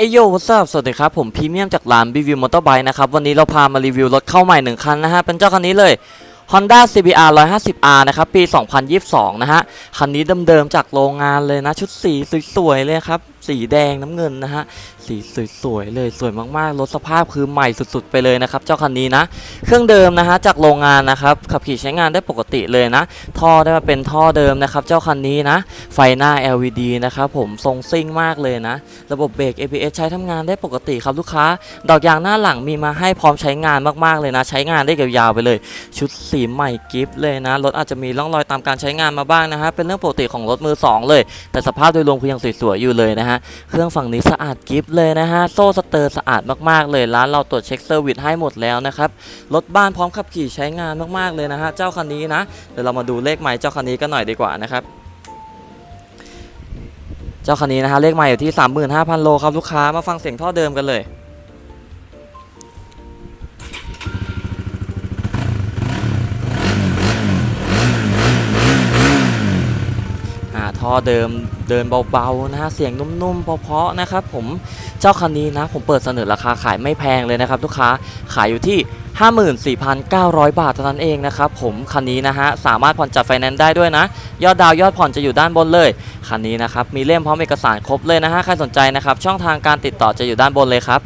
เอโยวัสสวัสดีครับผมพรีเมียมจากร้านรีวิวมอเตอร์ไบค์นะครับวันนี้เราพามารีวิวรถเข้าใหม่หนึ่งคันนะฮะเป็นเจ้าคันนี้เลย Honda CBR 150R นะครับปี 2022 นะฮะคันนี้เดิมๆจากโรงงานเลยนะชุดสีสวยๆเลยครับสีแดงน้ำเงินนะฮะสีสวยๆเลยสวยมากๆรถสภาพคือใหม่สุดๆไปเลยนะครับเจ้าคันนี้นะ เครื่องเดิมนะฮะจากโรงงานนะครับขับขี่ใช้งานได้ปกติเลยนะ ท่อได้มาเป็นท่อเดิมนะครับเจ้าคันนี้นะ ไฟหน้า LED นะครับผมทรงซิ่งมากเลยนะ ระบบเบรก ABS ใช้ทำงานได้ปกติครับลูกค้า ดอกยางหน้าหลังมีมาให้พร้อมใช้งานมากๆเลยนะ ใช้งานได้ยาวๆไปเลย ชุดสีใหม่กิฟต์เลยนะรถอาจจะมีร่องรอยตามการใช้งานมาบ้างนะฮะเป็นเรื่องปกติของรถมือสองเลย แต่สภาพโดยรวมคือยังสวยๆอยู่เลยนะฮะเครื่องฝั่งนี้สะอาดกิฟต์เลยนะฮะ โซ่สเตอร์สะอาดมากๆเลย ร้านเราตรวจเช็คเซอร์วิสให้หมดแล้วนะครับ รถบ้านพร้อมขับขี่ใช้งานมากๆเลยนะฮะ เจ้าคันนี้นะ เดี๋ยวเรามาดูเลขไมล์เจ้าคันนี้กันหน่อยดีกว่านะครับเจ้าคันนี้นะฮะเลขไมล์อยู่ที่ 35,000 โลครับลูกค้ามาฟังเสียงท่อเดิมกันเลย ท่อเดิมเดินเบาๆนะฮะเสียงนุ่มๆเพราะๆนะครับผมเจ้าคันนี้นะผมเปิดเสนอราคาขายไม่แพงเลยนะครับลูกค้าขายอยู่ที่54,900 บาทเท่านั้นเองนะครับผมคันนี้นะฮะสามารถผ่อนจัดไฟแนนซ์ได้ด้วยนะ ยอดดาวยอดผ่อนจะอยู่ด้านบนเลย คันนี้นะครับมีเล่มพร้อมเอกสารครบเลยนะฮะใครสนใจนะครับช่องทางการติดต่อจะอยู่ด้านบนเลยครับ